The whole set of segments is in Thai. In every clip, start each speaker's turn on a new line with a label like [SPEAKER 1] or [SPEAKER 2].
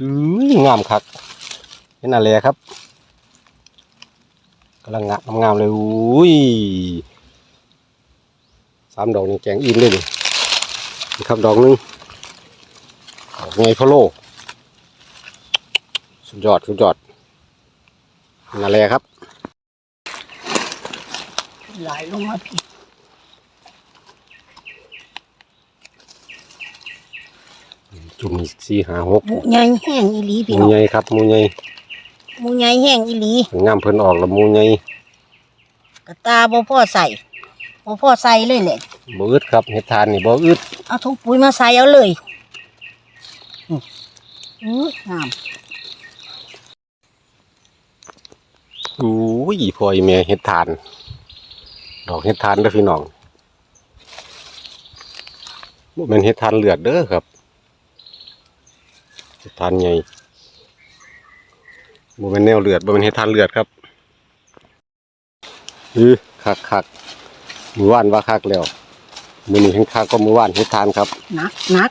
[SPEAKER 1] อื้องามคักเห็นอะไรครับกำลังงามงามเลยอุ้ยสามดอกนี่แกงอิ่มเลยนี่ครับดอกหนึงดอกไงพะโลสุดยอดสุดยอดเห็นอะไรครับ
[SPEAKER 2] ไหลลงมาพี่
[SPEAKER 1] จุ่มสี่หาหก
[SPEAKER 2] หมูใหญ่แห้งอีหลี
[SPEAKER 1] ห
[SPEAKER 2] พี่
[SPEAKER 1] มู
[SPEAKER 2] น้อง
[SPEAKER 1] ใหญ่ครับหมูใหญ่
[SPEAKER 2] หมูใหญ่แห้งอีหลี
[SPEAKER 1] งามเพิ่นออกแล้วหมูใหญ่
[SPEAKER 2] กระตาบ่พ่อใส่บ่พ่อใส่เลยแหละ
[SPEAKER 1] บ่อึดครับเห็ดทานนี่บ่อึด
[SPEAKER 2] เอาถุงปุ๋ยมาใส่เอาเลยอืมอื้องาม
[SPEAKER 1] อุ้ยพ่อยแม่เห็ดทาน ดอกเห็ดทานเด้อพี่น้องบ่แม่นเห็ดทานเลือดเด้อครับเห็ด ทานใหญ่บ่แม่นแนวเลือดบ่แม่นเห็ดทานเลือดครับอือคักคักๆมื้อวานว่าคักแล้วมื้อนี้แห่งคักก็มื้อวานเห็ดทานครับ
[SPEAKER 2] นักนัก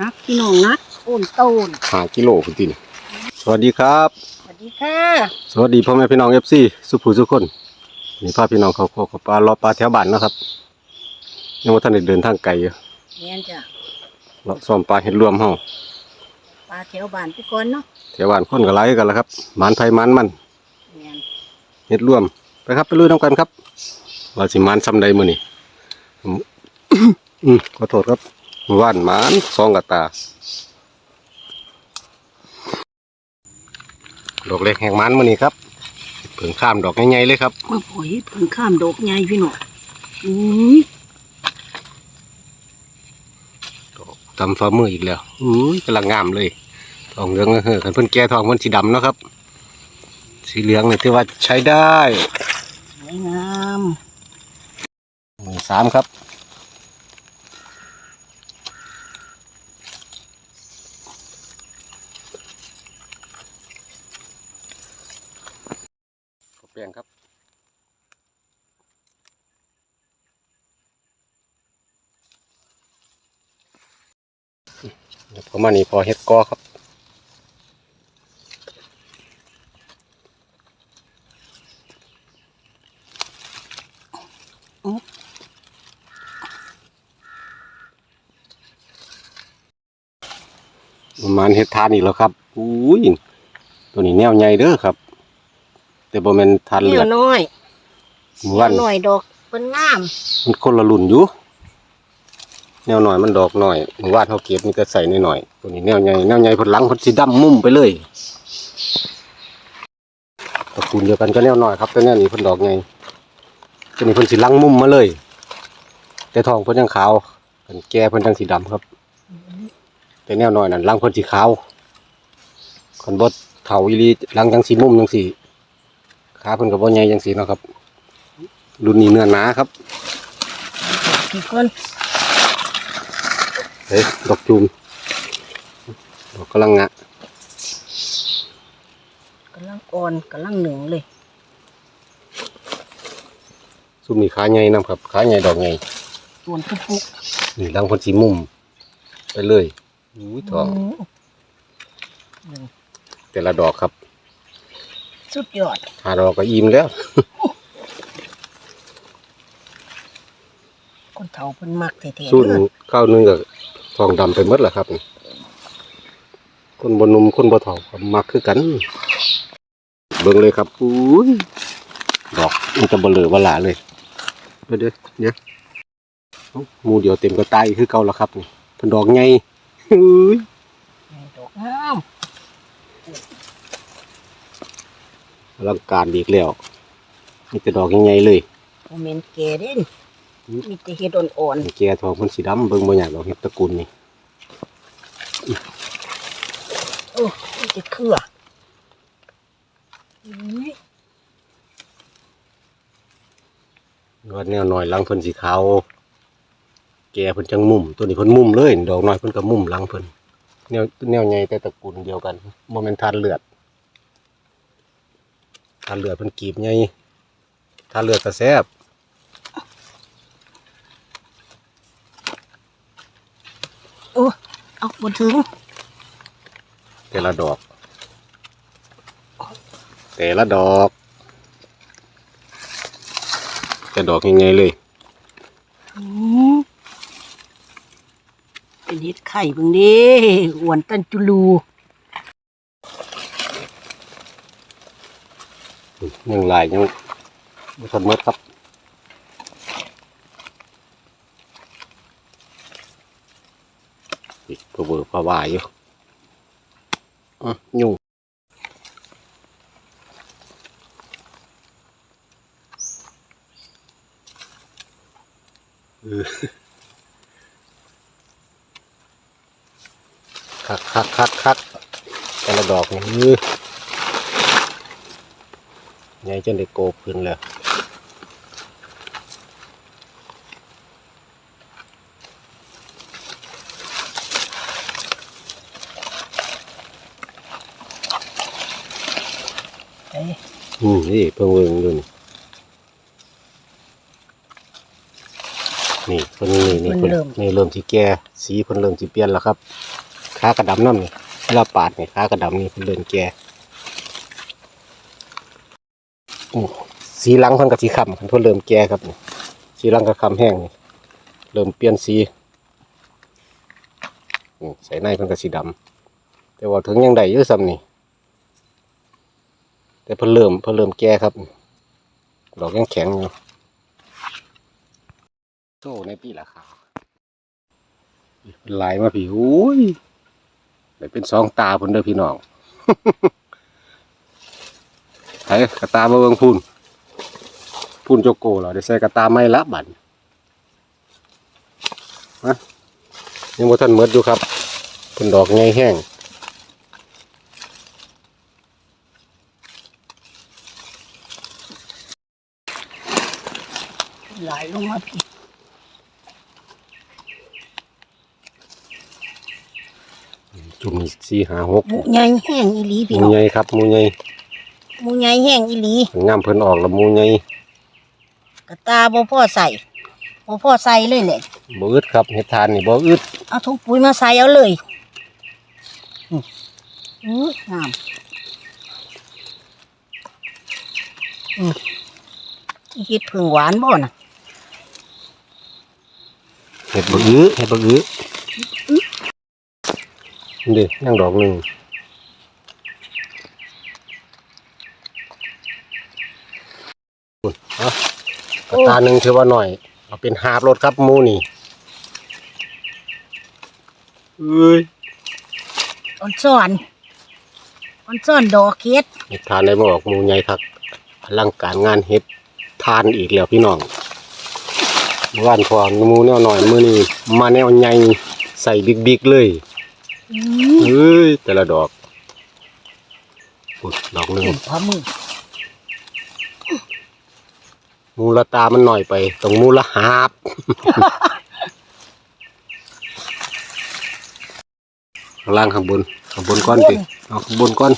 [SPEAKER 2] นักพี่น้องนักโอนโตน
[SPEAKER 1] 5กิโลพุ่นตินี่สวัสดีครับ
[SPEAKER 2] สวัสดีค่ะ
[SPEAKER 1] สวัสดีพ่อแม่พี่น้องเอฟซีสุภูสุกคนนี่พาพี่น้องเขาโคกเขาปลารอปลาแถวบ้านเนาะครับยังว่าท่านได้เดินทางไกลอยู่
[SPEAKER 2] แม่นจ้ะ
[SPEAKER 1] เลาะซ้อมปลาเห็ดรวมเฮา
[SPEAKER 2] ปลาแถวบ้านพี่ก่อนเนาะ
[SPEAKER 1] แถวบ้านคนก็หลายกันแล้วครับหมานไผหมานมัน
[SPEAKER 2] แม่น
[SPEAKER 1] เห็ดรวมไปครับไปลุยน้ำกันครับว่าสิหมานซ้ำใดมื้อนี้อืมอืมขอโทษครับมื้อว่านหมานสองกะตาดอกเล็กแห่งหมานมื้อนี้ครับเพิ่งข้ามดอกใหญ่ๆเลยครับ
[SPEAKER 2] มาปล่อยเพิ่งข้ามดอกใหญ่พี่น้องอุ้ย
[SPEAKER 1] ตำฝ่ามืออีกแล้วอุ้ยกำลังงามเลยทองเหลืองเฮ้อคันเพิ่นแก่ทองเพิ่นสีดำเนาะครับ สีเหลืองนี่ถือว่าใช้ได้
[SPEAKER 2] สวยงาม
[SPEAKER 1] หนึ่งสามครับ ขอแป้งครับ เดี๋ยว ประมาณนี้พอเฮ็ดกอครับประมาณเฮ็ดทานอีกแล้วครับอุ้ยตัวนี้แนวใหญ่เด้อครับ แต่บ่แม่นทาน
[SPEAKER 2] เนี่
[SPEAKER 1] เลือด
[SPEAKER 2] ยน้อย
[SPEAKER 1] หมู่บ้าน
[SPEAKER 2] หน่อยดอกเป็นงาม
[SPEAKER 1] มันคนละรุ่นอยู่ แนวหน่อยมันดอกหน่อยหมู่บ้านเขาเก็บนี่ก็ใส่หน่อยๆตัวนี้แนวใหญ่แนวใหญ่เพิ่นหลังพิ่นสิดำมุ่มไปเลยตระกูลเดียวกันก็แนวหน่อยครับต่แนวนี้เพิ่นดอกใหญ่ตัวนี้พิ่นสิหลังมุ่มมาเลย แต่ทองพิ่นยังขาวเพิ่นแก่พิ่นจังสีดำครับ แต่แนวหน่อยนั่นลังพิ่นสีขาวคนบดเถาอีหลีหลังจังสีมุ่มจังสีขาพิ่นก็บ่ใหญ่จังสีนะครับรุ่นนี้เนื้อหนาครับ
[SPEAKER 2] พี่คน
[SPEAKER 1] เฮ้ยดอกจูมดอกกำลังงะ
[SPEAKER 2] กำลังอ่อนกำลังเหนึ่งเลย
[SPEAKER 1] ซุมนี่ขาใหญ่นํครับขาใหญ่ดอกใหญ่
[SPEAKER 2] ส่วนปุ๊บปุ๊บ
[SPEAKER 1] นี่หลังเพิ่นสีมุม ไปเลยอุ้ยทอง
[SPEAKER 2] ม
[SPEAKER 1] แต่ละดอกครับ
[SPEAKER 2] สุดยอด
[SPEAKER 1] หาดอกก็อิ่มแล้ว
[SPEAKER 2] คนเฒ่าเพิ่นมักแท้ๆ
[SPEAKER 1] สู้
[SPEAKER 2] เด้อ
[SPEAKER 1] ข้าวนึงก็ ทองดำไปหมดแหละครับ คนบนนุ่มคนบ่เฒ่ามักคือกัน เบิ่งเลยครับอุ้ยดอกมันจะเบลอเบลาเลยเดี๋ยวเดี๋ยวเนี่ยเอ้าหมูเดียวเต็มกระตายคือเก่าแล้วครับนี่เพิ่นดอกใหญ่อุ้ย
[SPEAKER 2] ดอกงาม
[SPEAKER 1] อลังการอีกแล้วมีแต่ดอกใหญ่ๆเลย
[SPEAKER 2] บ่แม่นแก่เด้น มีแต่เฮ็ดอ่อน
[SPEAKER 1] แก่ทองเพิ่นสีดำเบิ่งบ่อยากดอกเห็ดตระกูลนี่
[SPEAKER 2] ๆโอ้มีแต่เครืออุ้ย
[SPEAKER 1] ยอดแนวหน่อยหลังเพิ่นสีขาวแก่เพิ่นจังมุมตัวนี้เพิ่นมุมเลย ดอกน้อยเพิ่นก็มุมหลังเพิ่นแนวแนวใหญ่แต่ตระกูลเดียวกันบ่แม่นทานเลือดทานเลือดเพิ่นกีบใหญ่ทานเลือดก็แซ่บ
[SPEAKER 2] อ้เอาบ่ถึง
[SPEAKER 1] แต่ละดอก แต่ละดอก แต่ดอกยังไงเลย
[SPEAKER 2] อืมเป็นเห็ดไข่เบิ่งเด้อ้วนตันจุลู
[SPEAKER 1] ยังลายยังไม่ทันเมดครับ อีกเบอร์พาวายอยู่อะยุ่งคักคักคักคักแต่ละดอกนี่เออไงจนได้โกบขึ้นเลย
[SPEAKER 2] เอ้ย
[SPEAKER 1] อืมนี่เพิ่งเวิงดูนี่นี่เพิ่นนี่นี่เพิ่นนี่เริ่มที่แก่สีเพิ่นเริ่มที่เปลี่ยนแล้วครับขากระดำน้ำนี่เวลาปาดนี่ขากระดำนี่เพิ่นเริ่มแก่โอ้สีหลังเพิ่นกับสีค้ำเพิ่นเริ่มแก่ครับนี่สีหลังกับค้ำแห้งนี่เริ่มเปลี่ยนสีอืมใส่ในเพิ่นกับสีดำแต่ว่าถึงยังได้เยอะซ้ำนี่ แต่เพิ่นเริ่มเพิ่นเริ่มแก่ครับดอกยังแข็งอยู่โซ่ในปีละขาวเป็นลายมาพี่อุ้ยได้เป็นสองตาเพิ่นเด้อพี่น้องไห้กระตามาเบิ่งพุ่นพุ่นโจโก้เหราได้ใส่กระตาไม่ละบัดฮะยังบ่ทันหมดอยู่ครับเพิ่นดอกไงแห้ง
[SPEAKER 2] ไหลลงมาพี่
[SPEAKER 1] จุ่มสี่หาหก
[SPEAKER 2] หมูใหญ่แห้งอีหลี
[SPEAKER 1] ห
[SPEAKER 2] พี่
[SPEAKER 1] มู
[SPEAKER 2] น้อง
[SPEAKER 1] ใหญ่ครับหมูใหญ่
[SPEAKER 2] หมูใหญ่แห้งอีหลี
[SPEAKER 1] งามเพิ่นออกแล้วหมูใหญ่
[SPEAKER 2] กระตาบ่พอใส่บ่พอใส่เลยแหละ
[SPEAKER 1] บ่อึดครับเห็ดทานนี่บ่อึด
[SPEAKER 2] เอาถุงปุ๋ยมาใส่เอาเลยอืมอืมงามอืมอีเฮ็ดผึ่งหวานบ่น่ะ
[SPEAKER 1] เห็ดบ่อึเห็ดบ่อึนี่ดิยังดอกหนึงอุ่นเอากระตาหนึงถือว่าหน่อย เอาเป็นหาบรถครับหมูนี่เอ้ย
[SPEAKER 2] อ่อนซ่อนอ่อนซ่อนดอกเฮ็ด
[SPEAKER 1] เห็ดทานได้บ่ออกหมูใหญ่ครับอลังการงานเห็ดทานอีกแล้วพี่น้องเมื่อ วานพอหมูแนวหน่อยมื้อนี้มาแนวใหญ่ใส่บิ๊กๆเลย
[SPEAKER 2] อืม
[SPEAKER 1] เอ้ยแต่ละดอกอุ๊ยดอกหนึ่ง
[SPEAKER 2] เห็นพามือ
[SPEAKER 1] มูลตามันหน่อยไปต้องมูลหาบข้างล่างข้างบนข้างบนก้อนสิเอาข้างบนก้อน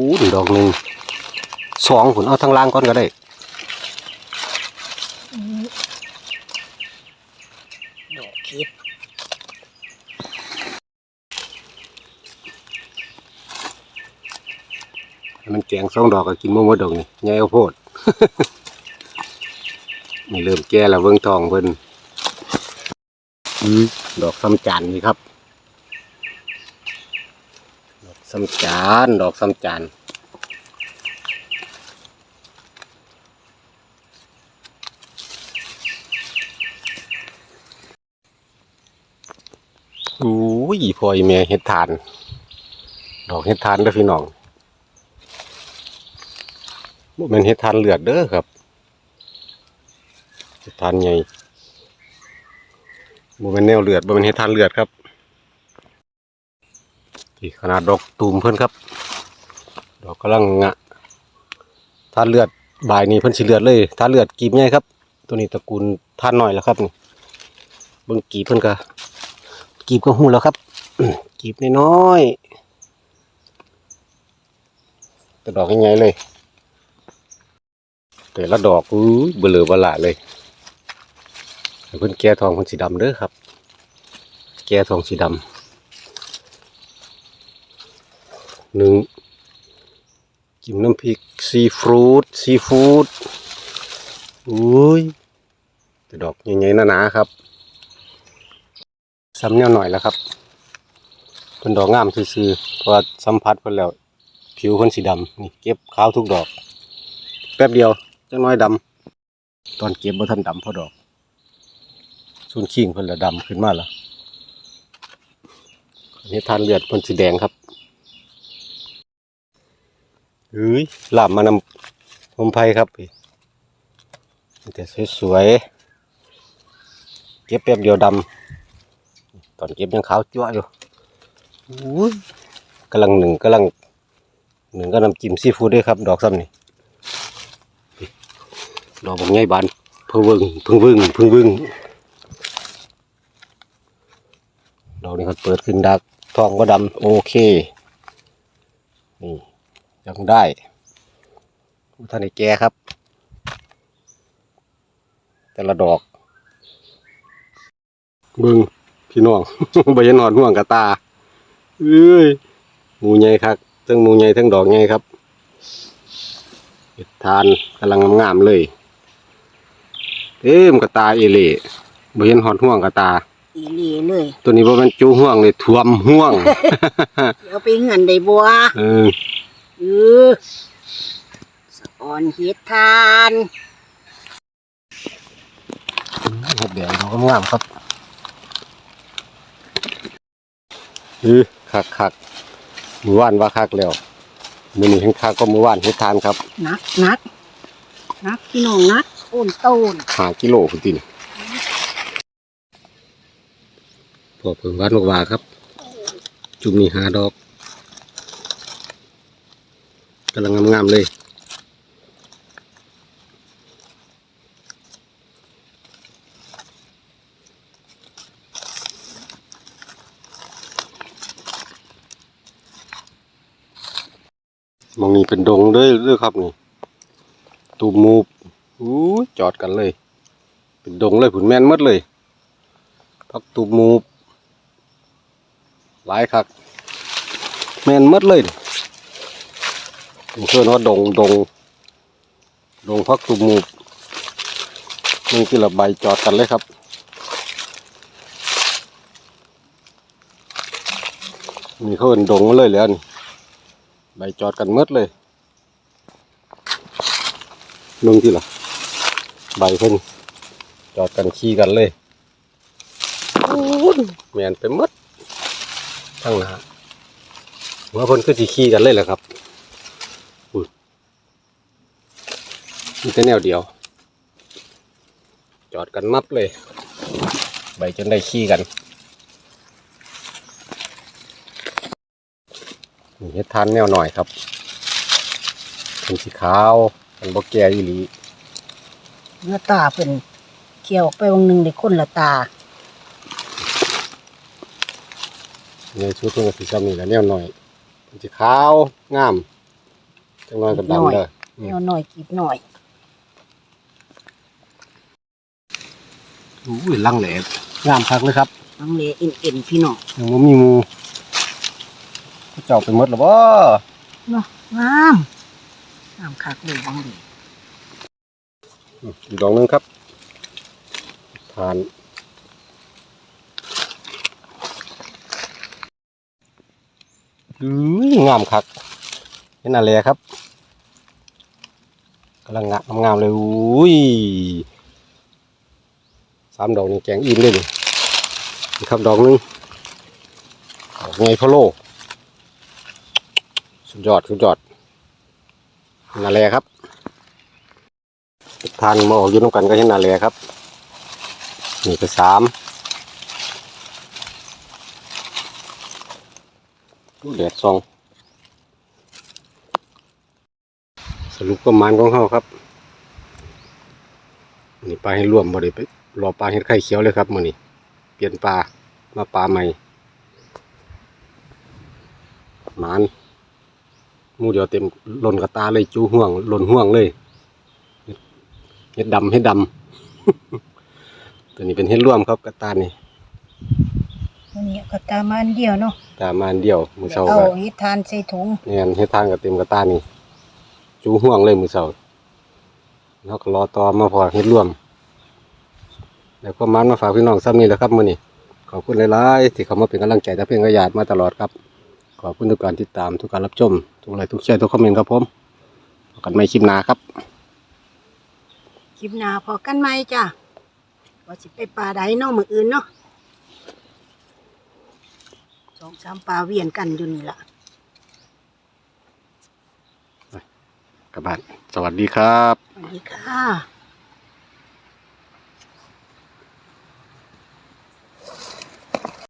[SPEAKER 1] พูดดอกหนึ่งสองผลเอาทางล่างก้อนก็ได้
[SPEAKER 2] อืมดอกเฮ็ด
[SPEAKER 1] ให้มันแกงสองดอกก็กินมั่วๆดอกนี่ใหญ่เอาโพดนี่เริ่มแก่แล้วเบิ่งทองเพิ่นอืมดอกซ้ำจานนี่ครับดอก ซ้ำจานดอกซ้ำจานโอ้ยพอยแม่เฮ็ดทาน ดอกเฮ็ดทานเด้อพี่น้องบ่แม่นเฮ็ดทานเลือดเด้อครับเฮ็ดทานใหญ่บ่แม่นแนวเลือดบ่แม่นเฮ็ดทานเลือดครับ นี่ขนาดดอกตูมเพิ่นครับ ดอกกำลังงะทาเลือดบายนี้เพิ่นสิเลือดเลยทาเลือดกีบใหญ่ครับ ตัวนี้ตระกูลทานน้อยแล้วครับนี่เบิ่งกีบเพิ่นก็กีบก็ฮู้แล้วครับ กีบน้อยๆแต่ดอกใหญ่ๆเลย แต่ละดอกอุ้เบลอเบละเลยเพิ่นแก่ทองเพิ่นสีดำเด้อครับ แก่ทองสีดำ หนึ่งจิ้มน้ำพริกซีฟู้ดซีฟู้ดอุ้ยแต่ดอกใหญ่ๆหนาๆครับซ้ำแน่วหน่อยแล้วครับเพิ่นดอกงามซื่อๆเพราะสัมผัสเพิ่นแล้ว ผิวเพิ่นสีดำนี่เก็บขาวทุกดอก แป๊บเดียวจังน้อยดำตอนเก็บบ่ทันดำเพราะดอกส่วนขิงเพิ่นละดำขึ้นมาแล้วอันนี้ทานเลือดเพิ่นสีแดงครับ เฮ้ยหลาบมานำผมไผ่ครับพี่แต่สวยๆเก็บแป๊บเดียวดำตอนเก็บยังขาวจั่วอยู่อุ้ยกำลังหนึ่งกำลังหนึ่งก็นำจิ้มซีฟู้ดด้วยครับ ดอกซ้ำนี่ดอกบางใหญ่บานเพิ่งเบิ่งเพิ่งเบิ่งเพิ่งเบิ่งดอกนี้เขาเปิดขึ้นดักทองก็ดำโอเคนี่ ยังได้อุทานในแกครับ แต่ละดอกเบึงพี่น้องใบยนอนห่วงกระตาเอ้ยหมูใหญ่ครับทั้งหมูใหญ่ทั้งดอกใหญ่ครับเห็ดทานกำลังงามๆเลย เอ้มนกระตาเอเล่ใบยนหอดห่วงกระตา
[SPEAKER 2] อีหลีเลย
[SPEAKER 1] ตัวนี้บ่แมันจูห่วงเลยท่วมห่วง
[SPEAKER 2] เดี๋ยวไปเงินได้บัว
[SPEAKER 1] เออ
[SPEAKER 2] เออสะออนเฮ็ดทาน
[SPEAKER 1] เห็ดแดงเขาก็งามครับเออคักคักมือว่านว่าคักแล้วมือนี้แห้งคักก็มือว่านเฮ็ดทานครับ
[SPEAKER 2] นักนักนักพี่น้องนักโอนโตน
[SPEAKER 1] หากิโลคุณตินพอเพิ่งวัดลูกว่าครับ จุ่มนี่หาดอก กำลังงามๆเลย มองนี่เป็นดงด้อเด้อครับนี่ ตูมูบอู้จอดกันเลย เป็นดงเลยผุนแม่นมดเลยพักตูมูบหลายคัก แม่นมดเลย เชื่อว่าดงดงดงพักตูมมูบนี่คือละใบจอดกันเลยครับมีเขาเป็นดงมาเลยแล้วนี่ใบจอดกันหมดเลยนุ่งที่หรอใบเพิ่นจอดกันขี่กันเลยโอ้ยแมนไปหมดทั้งหน้าหัวเพิ่นคือสิขี่กันเลยแหละครับอุ้ย มีแต่แนวเดียว จอดกันมับเลย ใบจนได้ขี่กันนี่เฮ็ดทานแนวหน่อยครับเป็นสีขาวเป็นบกแก่อีหลี
[SPEAKER 2] เนื้อตาเป็นเกี่ยวออกไปวงหนึ่งได้คนละตา
[SPEAKER 1] ในชุดเพิ่นก็สีซ้ำนี่แหละแนวหน่อยเป็นสีขาวงามจังน้อยกับดำเด้ออืม
[SPEAKER 2] เนียวหน่อยกีบหน่อย
[SPEAKER 1] อุ้ยลังแหลมงามคักเลยครับ
[SPEAKER 2] น้องเลเอ็นเอ็นพี่น้อง
[SPEAKER 1] ยังบ่มีหมูเจ้าไปหมดแล้วบ่
[SPEAKER 2] เนาะงามงามคักเลยบางดี
[SPEAKER 1] อืมอีกดอกหนึงครับทานอุ้ยงามคักเห็นอะไรครับกำลังงามงามเลยอุ้ย สามดอกนี่แกงอิ่มเลยนี่ครับดอกหนึงดอกไงพะโลสุดยอดสุดยอดนาแลครับ ทานมาออกอยู่น้ำกันก็เห็นนาแลครับ นี่ก็สามอู้แดดซอง สรุปประมาณของเขาครับ นี่ไปให้ร่วมบ่ได้ไป รอปลาเห็ดไข่เขียวเลยครับมื้อนี้เปลี่ยนปลามาปลาใหม่หมานหมูเดียวเต็มหล่นกระตาเลยจูห่วงหล่นห่วงเลยเห็ดดำเห็ดดำตัวนี้เป็นเห็ดร่วมครับกระตานนี่
[SPEAKER 2] วันนี้ก็ตามมาอันเดียวเนาะ
[SPEAKER 1] ตามมาอันเดียวมือเช้า
[SPEAKER 2] เอา
[SPEAKER 1] ก็
[SPEAKER 2] เฮ็ดทานใส่ถุง
[SPEAKER 1] เนี่ยเฮ็ดทางก็เต็มกระตานนี่จูห่วงเลยมือเช้าแล้วก็รอต่อมาพอเฮ็ดร่วม แล้วก็มันมาฝากพี่น้องซ้ำนี่แหละครับมื้อนี้ขอบคุณหลายๆที่เข้ามาเป็นกำลังใจและเพื่อนกระยาดมาตลอดครับ ขอบคุณทุกการติดตามทุกการรับชม ทุกไลค์ทุกแชร์ทุกคอมเมนต์ครับผมพบกันใหม่คลิปหน้าครับ
[SPEAKER 2] คลิปหน้าพอกันไหมจ้ะว่าสิไปป่าใดเนาะมื้ออื่นเนาะสองสามป่าเวียนกันอยู่นี่ล่ะ
[SPEAKER 1] กลับบ้านสวัสดีครับ
[SPEAKER 2] สวัสดีค่ะ